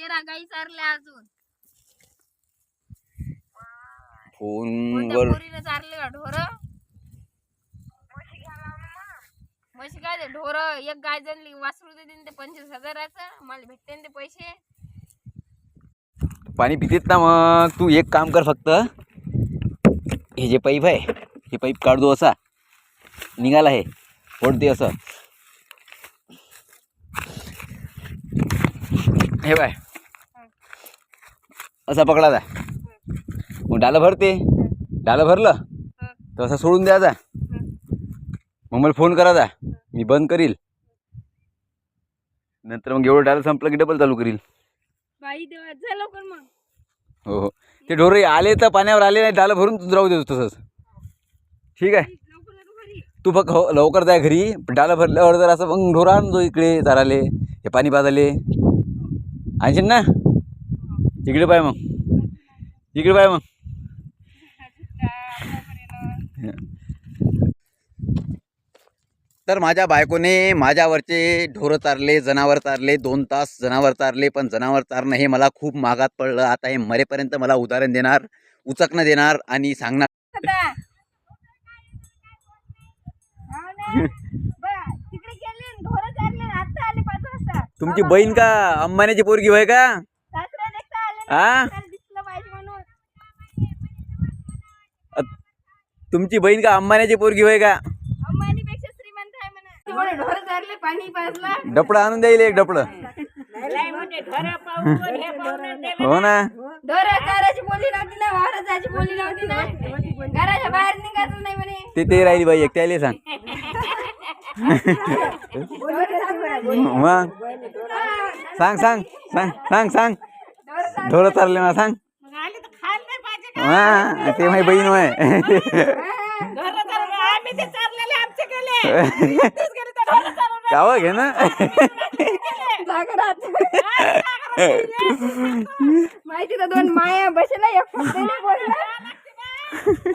तेरा गाई चारल्या अजून. फोन कोणत्या वर पोरीनं चारले का ढोर? म्हशी काय ते ढोर? एक गाय जनली वासरू देते ते पंचवीस हजाराचं. मला भेटते ना ते पैसे. पाणी पितेत ना मग. तू एक काम कर फक्त. हे जे पाईप आहे हे पाईप काढ दो असा. निघाला हे फोड दे असं. हे बाय. असा पकडायचा मग डालं भरते. डालं भरलं. तर असं सोडून द्यायचा मग मला फोन करायचा मी बंद करील. नंतर मग एवढं डालं संपलं की डबल चालू करील. बाई देवा जा लवकर मग. हो हो. ते ढोरे आले तर पाण्यावर आले नाही डालं भरून तू राहू देतो तसंच. ठीक आहे? लवकर लवकर घरी. तू फक्त हो लवकर जाय घरी. पण डालं भरल्यावर जर असं मग ढोरं आणतो इकडे चाराले हे पाणी पाजाले. आणशील ना? इकडे पाय मग. इकडे पाय मग. तर माझ्या बायकोने माझ्यावरचे ढोरं चारले जनावर चारले दोन तास जनावर चारले पण जनावर चारणं हे मला खूप महागात पडलं. आता हे मरेपर्यंत मला उदाहरण देणार उचकणं देणार आणि सांगणार. हो तुमची बहीण का? अंबानीची पोरगी होय का? म्हणून. तुमची बहीण का अंबानीची पोरगी होय का? डपडं आणून द्यायला एक डपडं हो ना. ते ते राहिली बाई एक त्याला सांग मग? सांग सांग सांग सांग सांग. ढोरं चालले मला सांग. हा ते माझी बहीण होय. कावं घे ना. जागरात माहिती तर दोन माया बसला एक फक्त नाही बोलला